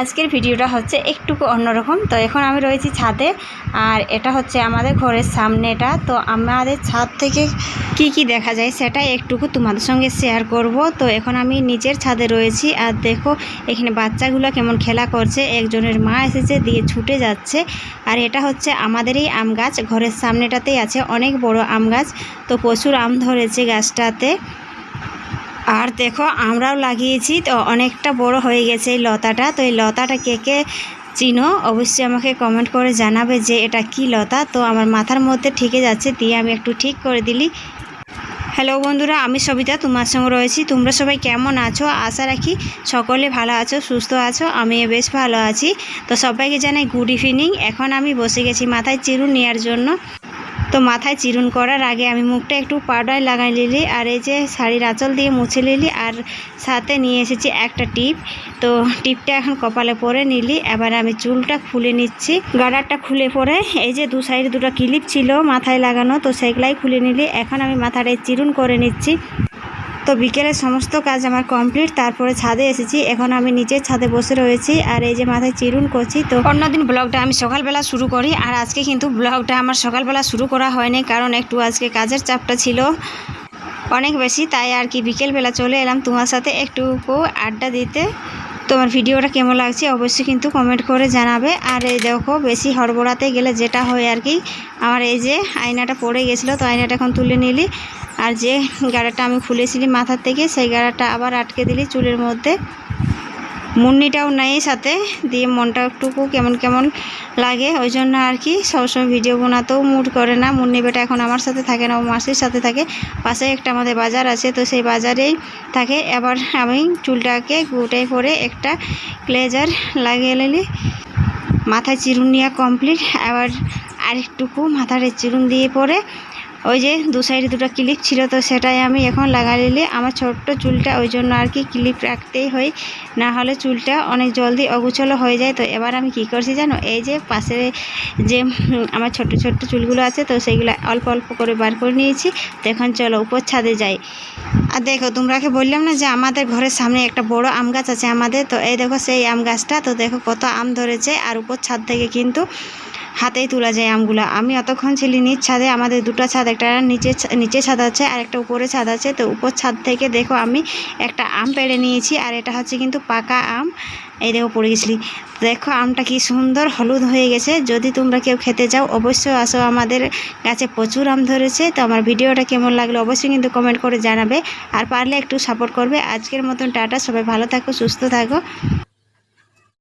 আজকের ভিডিওটা হচ্ছে একটু অন্যরকম। তো এখন আমি রয়েছি ছাদে, আর এটা হচ্ছে আমাদের ঘরের সামনেটা। তো আমাদের ছাদ থেকে কি কি দেখা যায় সেটা একটুকু তোমাদের সঙ্গে শেয়ার করব। তো এখন আমি নিচের ছাদে রয়েছি, আর দেখো এখানে বাচ্চাগুলো কেমন খেলা করছে। একজনের মা এসেছে, দিয়ে ছুটে যাচ্ছে। আর এটা হচ্ছে আমাদেরই আম গাছ, ঘরের সামনেটাতেই আছে অনেক বড় আম গাছ। তো প্রচুর আম ধরেছে গাছটাতে। আর দেখো, আমরাও লাগিয়েছি, তো অনেকটা বড় হয়ে গেছে এই লতাটা। তো এই লতাটা কে কে চিনো, অবশ্যই আমাকে কমেন্ট করে জানাবে যে এটা কি লতা। তো আমার মাথার মধ্যে ঠিকে যাচ্ছে, দিয়ে আমি একটু ঠিক করে দিলি। হ্যালো বন্ধুরা, আমি সবিতা, তোমার সঙ্গে রয়েছি। তোমরা সবাই কেমন আছো? আশা রাখি সকলে ভালো আছো, সুস্থ আছো আমি বেশ ভালো আছি। তো সবাইকে জানাই গুড ইভিনিং এখন আমি বসে গেছি মাথায় চিরুন নেওয়ার জন্য। তো মাথায় চিরুন করার আগে আমি মুখটা একটু পাউডার লাগাই নিলি আর এই যে শাড়ির আঁচল দিয়ে মুছে নিলি আর সাথে নিয়ে এসেছি একটা টিপ। তো টিপটা এখন কপালে পরে নিলি। এবার আমি চুলটা খুলে নিচ্ছি। গাডারটা খুলে পরে এই যে দু সাইডে দুটো ক্লিপ ছিল মাথায় লাগানো, তো সেগুলাই খুলে নিলি। এখন আমি মাথাটায় চিরুন করে নিচ্ছি। তো বিকেলে সমস্ত কাজ আমার কমপ্লিট, তারপরে ছাদে এসেছি। এখন আমি নিচের ছাদে বসে রয়েছি আর এই যে মাথায় চিরুন করছি, তো অন্যদিন ব্লগটা আমি সকালবেলা শুরু করি। আর আজকে কিন্তু ব্লগটা আমার সকালবেলা শুরু করা হয়নি, কারণ একটু আজকে কাজের চাপটা ছিল অনেক বেশি, তাই আর কি বিকেলবেলা চলে এলাম তোমার সাথে একটু আড্ডা দিতে। তোমার ভিডিওটা কেমন লাগছে অবশ্যই কিন্তু কমেন্ট করে জানাবে। আর এই দেখো, বেশি হড়বড়াতে গেলে যেটা হয় আর কি, আমার এই যে আয়নাটা পড়ে গেছিল, তো আয়নাটা এখন তুলে নিলি। আর যে গাড়াটা আমি খুলেছিলি মাথার থেকে, সেই গাড়াটা আবার আটকে দিলি চুলের মধ্যে। মুন্নিটাও নেই সাথে, দিয়ে মনটা একটুকু কেমন কেমন লাগে। ওই জন্য আর কি, সবসময় ভিডিও বানাতেও মুড করে না। মুন্নি বেটা এখন আমার সাথে থাকে না, ও মাসির সাথে থাকে। পাশে একটা আমাদের বাজার আছে, তো সেই বাজারেই থাকে। এবার আমি চুলটাকে গুটে পরে একটা ক্লেজার লাগিয়ে নিলি। মাথায় চিরুন নেওয়া কমপ্লিট আবার আরেকটুকু মাথায় চিরুন দিয়ে পরে ওই যে দু সাইডে দুটো ক্লিপ ছিল, তো সেটাই আমি এখন লাগা নিলে আমার ছোট্ট চুলটা ওই জন্য আর কি ক্লিপ রাখতেই হয়। না হলে চুলটা অনেক জলদি অগুছলো হয়ে যায়। তো এবার আমি কি করছি জানো? এই যে পাশে যে আমার ছোট ছোট্ট চুলগুলো আছে, তো সেইগুলো অল্প অল্প করে বার করে নিয়েছি। তো এখন চলো উপর ছাদে যাই। আর দেখো, তোমরাকে বললাম না যে আমাদের ঘরের সামনে একটা বড় আম গাছ আছে আমাদের। তো এই দেখো সেই আম গাছটা, তো দেখো কত আম ধরেছে। আর উপর ছাদ থেকে কিন্তু হাতেই তোলা যায় আমগুলো। আমি অতক্ষণ ছিলি নিচ ছাদে, আমাদের দুটো ছাদ, একটা নিচে নিচে ছাদ আছে আর একটা উপরে ছাদ আছে। তো উপর ছাদ থেকে দেখো আমি একটা আম পেড়ে নিয়েছি আর এটা হচ্ছে কিন্তু পাকা আম। এই দেখো পড়ে গেছিলি। দেখো আমটা কি সুন্দর হলুদ হয়ে গেছে। যদি তোমরা কেউ খেতে যাও অবশ্যই আসো আমাদের গাছে প্রচুর আম ধরেছে। তো আমার ভিডিওটা কেমন লাগল অবশ্যই কিন্তু কমেন্ট করে জানাবে। আর পারলে একটু সাপোর্ট করবে। আজকের মতন টাটা, সবাই ভালো থাকো, সুস্থ থাকো।